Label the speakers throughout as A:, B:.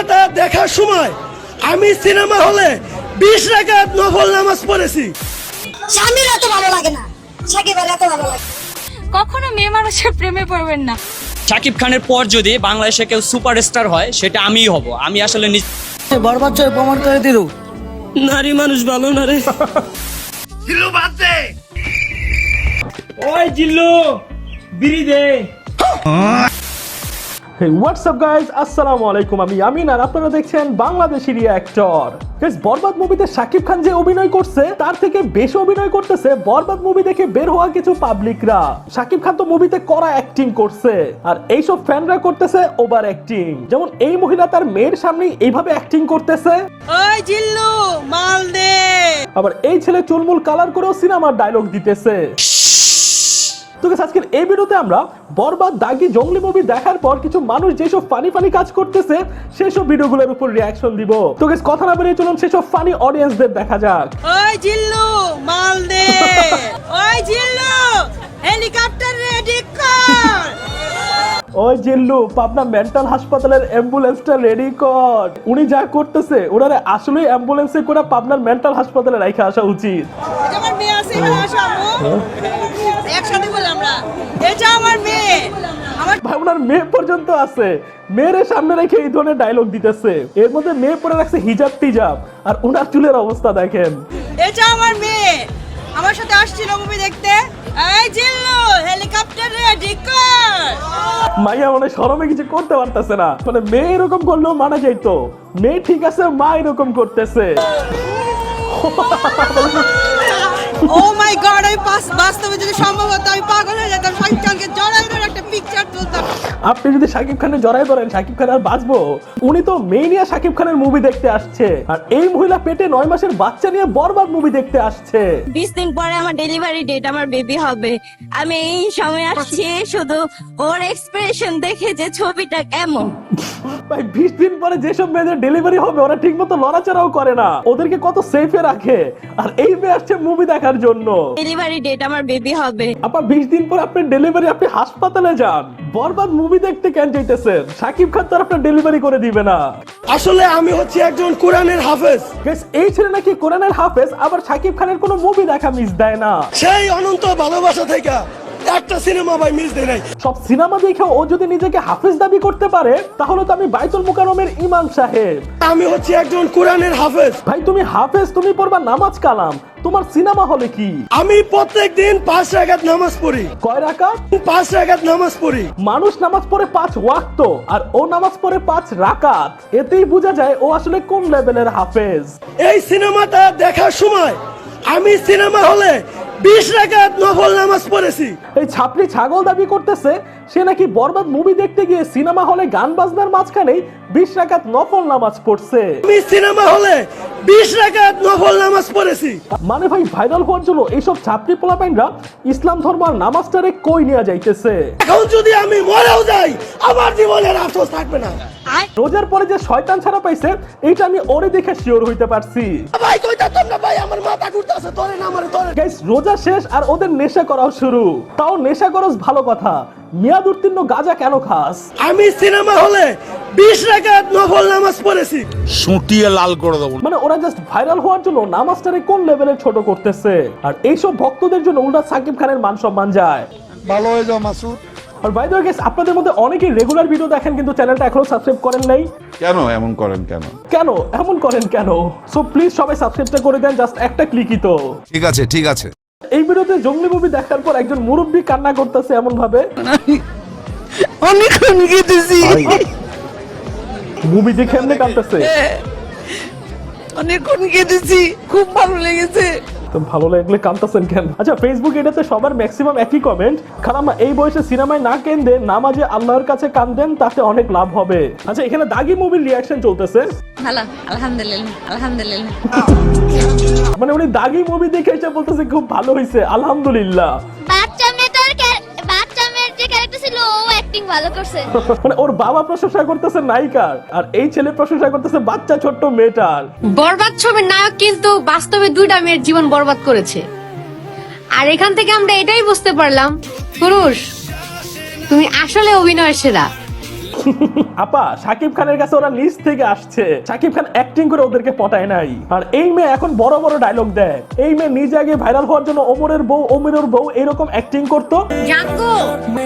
A: সিনেমাটা দেখার সময় আমি সিনেমা হলে বিশ রাকাত নফল নামাজ পড়েছি।
B: স্বামীর এত ভালো লাগে না। সাকিবের এত ভালো লাগে।
C: কখনো মেয়ে মানুষের প্রেমে পড়বেন না।
D: শাকিব খানের পর যদি বাংলাদেশে কেউ সুপারস্টার হয় সেটা আমিই হব। আমি আসলে নিজ
E: বরবাদ জয় প্রমাণ করে দিল।
A: নারী মানুষ ভালো না রে। জিল্লু বাদ দে।
F: ওই জিল্লু বিড়ি দে।
G: Up guys? আসসালামু আলাইকুম আমি আমিন আর আপনারা দেখছেন বাংলাদেশি রিয়াক্টর গাইস বরবাদ মুভিতে শাকিব খান যে অভিনয় করছে তার থেকে বেশি অভিনয় করতেছে বরবাদ মুভি দেখে বের হওয়া কিছু পাবলিকরা শাকিব খান তো মুভিতে করা অ্যাক্টিং করছে আর এইসব ফ্যানরা করতেছে ওভার অ্যাক্টিং যেমন এই মহিলা তার মেয়ের সামনে এইভাবে অ্যাক্টিং করতেছে।
E: ওই জিল্লু মাল দে।
G: আবার এই ছেলে চুলমুল কালার করেও সিনেমার ডায়লগ দিতেছে। তো আজকের এই ভিডিওতে আমরা বরবাদ দাগি জঙ্গলি মুভি দেখার পর কিছু মানুষ যেসব ফানি ফানি কাজ করতেছে সেসব ভিডিওগুলোর উপর রিয়াকশন দিব। তো কথা না বেরিয়ে চলুন সেসব ফানি অডিয়েন্সদের দেখা যাক।
E: ওই জিল্লু মাল দে। ওই জিল্লু হেলিকপ্টার রেডি কর।
G: ওই জিল্লু পাবনা মেন্টাল হাসপাতালের অ্যাম্বুলেন্সটা রেডি কর। উনি যা করতেছে ওনারে আসলেই অ্যাম্বুলেন্সে করে পাবনার মেন্টাল হাসপাতালে রাখা আসা উচিত।
E: এটা আমার মেয়ে আছে এখানে আসো আম্মু একসাথে বলে আমরা এটা আমার মেয়ে। আমার
G: ভাই ওনার মেয়ে পর্যন্ত আছে। মেয়ের সামনে রেখে এই ধরনের ডায়লগ দিতেছে। এর মধ্যে মেয়ে পরে রাখছে হিজাব টিজাব আর ওনার চুলের অবস্থা দেখেন।
E: এটা আমার মেয়ে। আমার সাথে আসছিল মুভি দেখতে। এই জিল্লু হেলিকপ্টার রেডি কর
G: মাইয়া মানে শরমে কিছু করতে পারতেছে না। মানে মেয়ে এরকম করলেও মানা যাইতো। মেয়ে ঠিক আছে মা এরকম করতেছে।
E: ও মাই গড আমি বাস্তবে যদি সম্ভব হতো, আমি পাগল হয়ে যেতাম সাইকেলকে জড়াই ধরে একটা পিকচার তুলতাম।
G: আপনি যদি শাকিব খানের জড়াই ধরেন শাকিব খান আর বাঁচবো? উনি তো শাকিব খানের মুভি দেখতে আসছে। আর এই মহিলা পেটে নয় মাসের বাচ্চা নিয়ে বরবাদ মুভি দেখতে আসছে।
C: বিশ দিন পরে আমার ডেলিভারি ডেট আমার বেবি হবে। আমি এই সময় আসছি শুধু ওর এক্সপ্রেশন দেখে যে ছবিটা কেমন।
G: ভাই বিশ দিন পরে যেসব মেয়েদের ডেলিভারি হবে ওরা ঠিক মতো লড়াচড়াও করে না। ওদেরকে কত সেফে রাখে। আর এই মেয়ে আসছে মুভি দেখার জন্য।
C: ডেলিভারি ডেট আমার বেবি হবে।
G: আপা বিশ দিন পর আপনার ডেলিভারি আপনি হাসপাতালে যান। বরবাদ মুভি দেখতে কেন যাইতেছেন? সাকিব খান তো আপনার ডেলিভারি করে দিবে না।
A: আসলে আমি হচ্ছি একজন কোরআনের হাফেজ।
G: Guys, এই ছেলে নাকি কোরআনের হাফেজ আবার সাকিব খানের কোনো মুভি দেখা মিস দেয় না।
A: সেই অনন্ত ভালোবাসা থেকে একটা সিনেমা ভাই মিস দেয় নাই।
G: সব সিনেমা দেখে ও যদি নিজেকে হাফেজ দাবি করতে পারে তাহলে তো আমি বাইতুল মুকাররমের ইমাম সাহেব।
A: আমি হচ্ছি একজন কোরআনের হাফেজ।
G: ভাই তুমি হাফেজ তুমি পড়বা নামাজ কালাম। তোমার সিনেমা হলে কি?
A: আমি প্রত্যেক দিন পাঁচ রাকাত নামাজ পড়ি।
G: কয় রাকাত?
A: পাঁচ রাকাত নামাজ পড়ি।
G: মানুষ নামাজ পড়ে পাঁচ ওয়াক্ত আর ও নামাজ পড়ে পাঁচ রাকাত। এতেই বোঝা যায় ও আসলে কোন লেভেলের হাফেজ।
A: এই সিনেমাটা দেখার সময় আমি সিনেমা হলে বিশ রাকাত নফল নামাজ পড়েছি।
G: এই ছাপড়ি ছাগল দাবি করতেছে সে নাকি বরবাদ মুভি দেখতে গিয়ে সিনেমা হলে গান বাজনার মাঝখানেই বিশ রাকাত নফল নামাজ পড়ছে।
A: আমি সিনেমা হলে বিশ রাকাত নফল নামাজ পড়েছি।
G: মানে ভাই ভাইরাল হওয়ার জন্য এইসব ছাপড়ি পোলাপাইনরা ইসলাম ধর্ম আর নামাজটারে কই নিয়ে যাইতেছে?
A: এখন যদি আমি মরেও যাই আমার জীবনের আফসোস থাকবে না।
G: রোজার পরে যে শয়তান ছাড়া পাইছে এইটা আমি ওরে দেখে শিওর হইতে পারছি।
A: ভাই কইতা তোমরা ভাই আমার মাথা ঘুরতেছে তোরে না আমার তোরে
G: গাইস রোজা শেষ আর ওদের নেশা করাও শুরু। তাও নেশা করস ভালো কথা। মেয়াদ উত্তীর্ণ গাজা কেন খাস?
A: আমি সিনেমা হলে বিশ রাকাত নফল নামাজ পড়েছি।
H: সুটিয়ে লাল করে দেবো।
G: মানে ওরা জাস্ট ভাইরাল হওয়ার জন্য নামাজটারে কোন লেভেলে ছোট করতেছে? আর এইসব ভক্তদের জন্য উল্টা সাকিব খানের মান সম্মান যায়।
H: ভালো হয়ে যাও মাসুদ।
G: আর বাই দ্য আপনাদের মধ্যে অনেকেই রেগুলার ভিডিও দেখেন কিন্তু চ্যানেলটা এখনও সাবস্ক্রাইব করেন নাই।
H: কেন? এমন করেন কেন?
G: কেন? এমন করেন কেন? সো প্লিজ সবাই সাবস্ক্রাইবটা করে দেন জাস্ট একটা ক্লিকই তো।
H: ঠিক আছে ঠিক আছে।
G: এই ভিডিওতে জঙ্গলি মুভি দেখার পর একজন মুরব্বী কান্না করতেছে এমন ভাবে
E: অনেকক্ষণ গেতেছি
G: মুভি যে কেমনে কাঁদতেছে।
E: অনেকক্ষণ গেতেছি খুব ভালো লেগেছে।
G: তো ভালো লাগলে কাঁদতেছেন কেন? আচ্ছা ফেসবুক এটাতে সবার ম্যাক্সিমাম একই কমেন্ট কারণ এই বয়সে সিনেমায় না কেন্দে নামাজে আল্লাহর কাছে কান্দেন তাতে অনেক লাভ হবে। আচ্ছা এখানে দাগি মুভির রিয়াকশন চলতেছে।
C: ভালো আলহামদুলিল্লাহ আলহামদুলিল্লাহ।
G: মানে উনি দাগি মুভি দেখে এসে বলতেছে খুব ভালো হয়েছে আলহামদুলিল্লাহ।
I: ভালো করছে।
G: মানে ওর বাবা প্রশংসা করতেছে নায়িকার আর এই ছেলে প্রশংসা করতেছে বাচ্চা ছোট্ট মেয়েটার।
J: বরবাদ ছবির নায়ক কিন্তু বাস্তবে দুইটা মেয়ের জীবন বরবাদ করেছে। আর এখান থেকে আমরা এটাই বুঝতে পারলাম পুরুষ তুমি আসলে অভিনয় সেরা।
G: আপা সাকিব খানের কাছে ওরা নিচ থেকে আসছে। সাকিব খান অ্যাক্টিং করে ওদেরকে পটায় নাই। আর এই মেয়ে এখন বড় বড় ডায়লগ দেয়। এই মেয়ে নিজে আগে ভাইরাল হওয়ার জন্য ওমরের বউ ওমিরের বউ এরকম অ্যাক্টিং করতো।
J: জানতো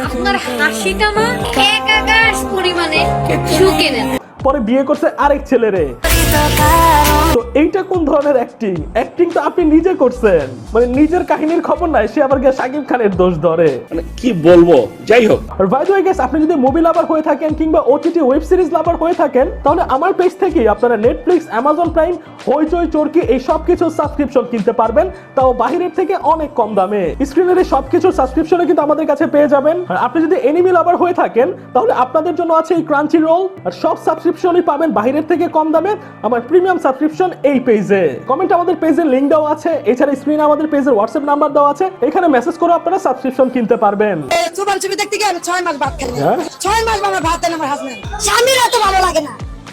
J: আপনার হাসিটা না এক আকাশ পরিমাণে শুকে
G: পরে বিয়ে করছে আরেক ছেলেরে। তো এইটা কোন ধরনের অ্যাক্টিং অ্যাক্টিং তো আপনি নিজে করছেন। মানে নিজের কাহিনীর খবর নাই সে আবার গিয়ে সাকিব খানের দোষ ধরে।
F: মানে কি বলব? যাই হোক।
G: আর বাই দ্য গেস আপনি যদি মুভি লাভার হয়ে থাকেন কিংবা ওটিটি ওয়েব সিরিজ লাভার হয়ে থাকেন তাহলে আমার পেজ থেকে আপনারা Netflix Amazon Prime Hoichoi Chorki এই সব কিছু সাবস্ক্রিপশন কিনতে পারবেন। তাও বাহিরের থেকে অনেক কম দামে। স্ক্রিনের এই সব কিছুর সাবস্ক্রিপশনে কিন্তু আমাদের কাছে পেয়ে যাবেন। আর আপনি যদি এনিমি লাভার হয়ে থাকেন তাহলে আপনাদের জন্য আছে এই ক্রাঞ্চি রোল আর সব সাবস্ক্রিপশনই পাবেন বাহিরের থেকে কম দামে। আমার প্রিমিয়াম সাবস্ক্রিপশন এই পেজে কমেন্ট আমাদের পেজের লিঙ্ক দেওয়া আছে এছাড়া স্ক্রিনে আমাদের পেজের হোয়াটসঅ্যাপ নাম্বার দেওয়া আছে এখানে মেসেজ করে আপনারা সাবস্ক্রিপশন কিনতে পারবেন।
B: সুপার ছবি দেখতে গিয়ে আমি ছয় মাস ভাত খাই
G: হ্যাঁ?
B: ছয় মাস আমার ভাত দেন আমার হাজবেন্ড স্বামীর এত ভালো লাগে না।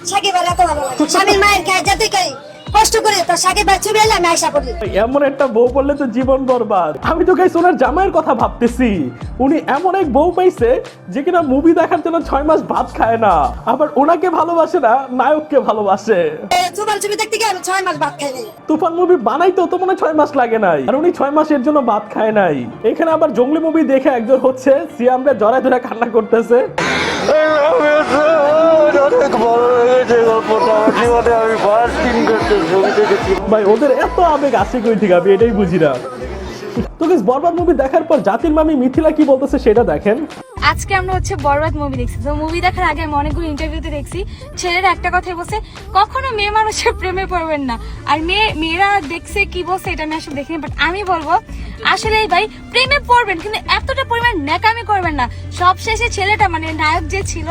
B: সাকিবের এত ভালো লাগে স্বামীর মায়ের গায়ে যেতে খাই কষ্ট করে তো সাকিব ভাই ছবি এলে আমি আশা করি
G: এমন একটা বউ পড়লে তো জীবন বরবাদ। আমি তো গাইস ওনার জামাইয়ের কথা ভাবতেছি। উনি এমন এক বউ পাইছে যে কিনা মুভি দেখার জন্য ছয় মাস ভাত খায় না। আবার ওনাকে ভালোবাসে না নায়ককে ভালোবাসে।
B: সুপার ছবি দেখতে গিয়ে আমি ছয় মাস ভাত খাই নাই।
G: তুফান মুভি বানাইতেও তো মনে হয় ছয় মাস লাগে নাই। আর উনি ছয় মাসের জন্য ভাত খায় নাই। এখানে আবার জঙ্গলি মুভি দেখে একজন হচ্ছে সিয়ামরে জড়ায় ধরে কান্না করতেছে। ভাই, ওদের এত আবেগ আছে কই থেকে? আমি এটাই বুঝি না। তো বরবাদ মুভি দেখার পর জাতির মামি মিথিলা কি বলতেছে সেটা দেখেন।
C: আজকে আমরা হচ্ছে বরবাদ মুভি দেখছি। তো মুভি দেখার আগে আমি অনেকগুলো ইন্টারভিউতে দেখছি। ছেলেরা একটা কথাই বলছে কখনো মেয়ে মানুষের প্রেমে পড়বেন না। আর মেয়ে মেয়েরা দেখছে কি বলছে এটা আমি আসলে দেখিনি বাট আমি বলব আসলে ভাই প্রেমে পড়বেন কিন্তু এতটা পরিমাণ ন্যাকামি করবেন না। সব শেষে ছেলেটা মানে নায়ক যে ছিল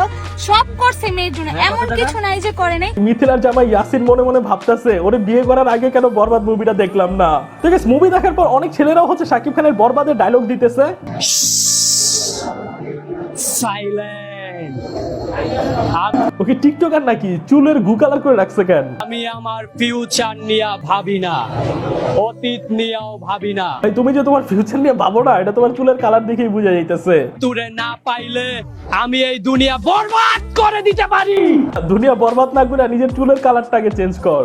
C: সব করছে মেয়ের জন্য। এমন কিছু নাই যে করে নাই।
G: মিথিলার জামাই ইয়াসিন মনে মনে ভাবতাছে ওরে বিয়ে করার আগে কেন বরবাদ মুভিটা দেখলাম না? ঠিক আছে মুভি দেখার পর অনেক ছেলেরাও হচ্ছে শাকিব খানের বরবাদের ডায়লগ দিতেছে।
D: সাইলেন্ট
G: ওকে টিকটকার নাকি? চুলের গু কালার করে রাখছে কেন?
D: আমি আমার ফিউচার নিয়ে ভাবি না। অতীত নিয়েও ভাবি না।
G: ভাই তুমি যে তোমার ফিউচার নিয়ে ভাবো না এটা তোমার চুলের কালার দেখেই বোঝা যাইতেছে।
D: তুরে না পাইলে আমি এই দুনিয়া বরবাদ করে দিতে পারি।
G: দুনিয়া বরবাদ না করে নিজের চুলের কালারটাকে চেঞ্জ কর।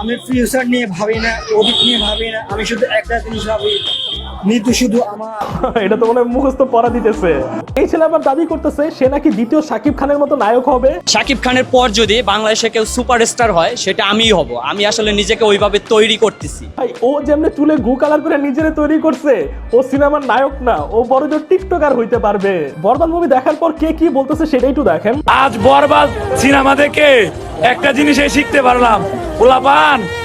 A: আমি ফিউচার নিয়ে ভাবি না অতীত নিয়ে ভাবি না আমি শুধু একটা জিনিস ভাবি। মৃত্যু শুধু আমার
G: এটা তো মনে হয় মুখস্থ পড়া দিতেছে। এই ছেলে আবার দাবি করতেছে সে নাকি দ্বিতীয় শাকিব খানের মতো নায়ক হবে।
D: শাকিব খানের পর যদি বাংলাদেশে কেউ সুপারস্টার হয় সেটা আমিই হব। আমি আসলে নিজেকে ওইভাবে তৈরি করতেছি।
G: ভাই ও যেমনি চুলে গু কালার করে নিজেরে তৈরি করছে ও সিনেমার নায়ক না ও বড় জোর টিকটকার হইতে পারবে। বরবাদ মুভি দেখার পর কে কি বলতেছে সেটাই একটু দেখেন।
F: আজ বরবাদ সিনেমা দেখে একটা জিনিসে শিখতে পারলাম। মাইয়া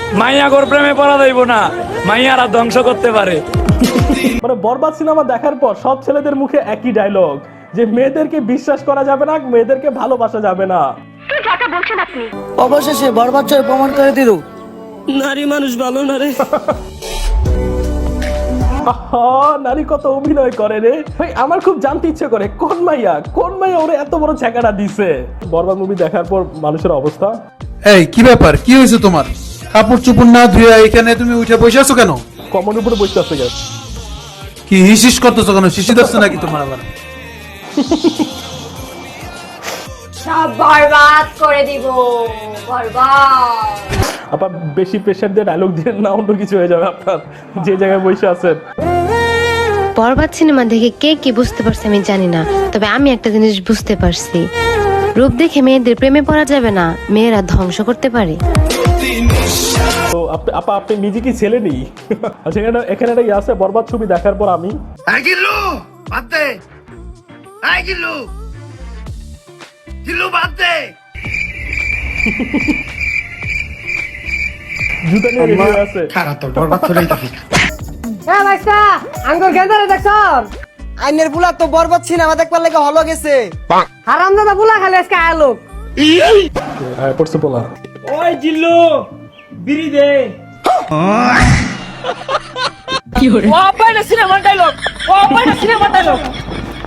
F: গোর প্রেমে পড়া যাইব না মাইয়ারা ধ্বংস করতে পারে।
G: মানে বরবাদ সিনেমা দেখার পর সব ছেলেদের মুখে একই ডায়লগ যে মেয়েদেরকে বিশ্বাস করা যাবে না মেয়েদেরকে ভালোবাসা যাবে না।
A: অবশেষে বরবাদ ছয় প্রমাণ করে দিল
E: নারী মানুষ ভালো না রে।
G: নারী কত অভিনয় করে রে। ভাই আমার খুব জানতে ইচ্ছে করে কোন মাইয়া কোন মাইয়া ওরে এত বড় ছ্যাঁকাটা দিছে? বরবাদ মুভি দেখার পর মানুষের অবস্থা?
K: এই কি ব্যাপার? কি হয়েছে তোমার? কাপড় চোপড় না ধুয়ে এখানে তুমি উঠে বসে আছো কেন?
G: কমন উপরে বসতে আছে গেছে
K: কি হিসিস করতেছো কেন? শিশি ধরছে নাকি তোমার আবার?
J: সব বরবাদ করে দিব বরবাদ।
G: আবার বেশি প্রেশার দিয়ে ডায়লগ দিয়ে না অন্য কিছু হয়ে যাবে আপনার। যে জায়গায় বসে আছেন।
C: বরবাদ সিনেমা দেখে কে কি বুঝতে পারছে আমি জানি না তবে আমি একটা জিনিস বুঝতে পারছি। রূপ দেখে মেয়েদের প্রেমে পড়া যাবে না মেয়েরা ধ্বংস করতে পারে।
G: তো আপা আপনি নিজে কি ছেলে নেই। আচ্ছা এখানে এখানে একটা ইয়ে আছে বরবাদ ছবি দেখার পর আমি।
A: গিল্লু বাদ দে। আই গিল্লু। গিল্লু বাদ দে।
G: জুতা নিয়ে রেডি আছে।
A: খারাপ তো বরবাদ করেই থাকি
E: হ্যাঁ ভাইসা আঙ্গুর গেন্দারে দেখছ আইনের বুলা তো বরবাদ সিনেমা দেখবার লাগে হলো গেছে। হারাম দাদা বুলা খালি আজকে আলোক
G: আয় পড়ছে বলা
F: ওই জিল্লু বিড়ি দে।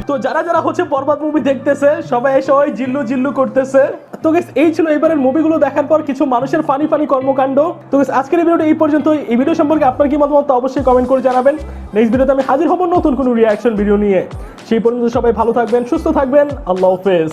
G: তো যারা যারা হচ্ছে পর্বত মুভি দেখতেছে সবাই এসে ওই জিল্লু জিল্লু করতেছে। তো গেস এই ছিল এবারের মুভিগুলো দেখার পর কিছু মানুষের ফানি ফানি কর্মকাণ্ড। তো গেস আজকের এই ভিডিওটা এই পর্যন্ত এই ভিডিও সম্পর্কে আপনার কি মতামত অবশ্যই কমেন্ট করে জানাবেন। নেক্সট ভিডিওতে আমি হাজির হব নতুন কোনো রিয়াকশন ভিডিও নিয়ে। সেই পর্যন্ত সবাই ভালো থাকবেন, সুস্থ থাকবেন। আল্লাহ হাফেজ।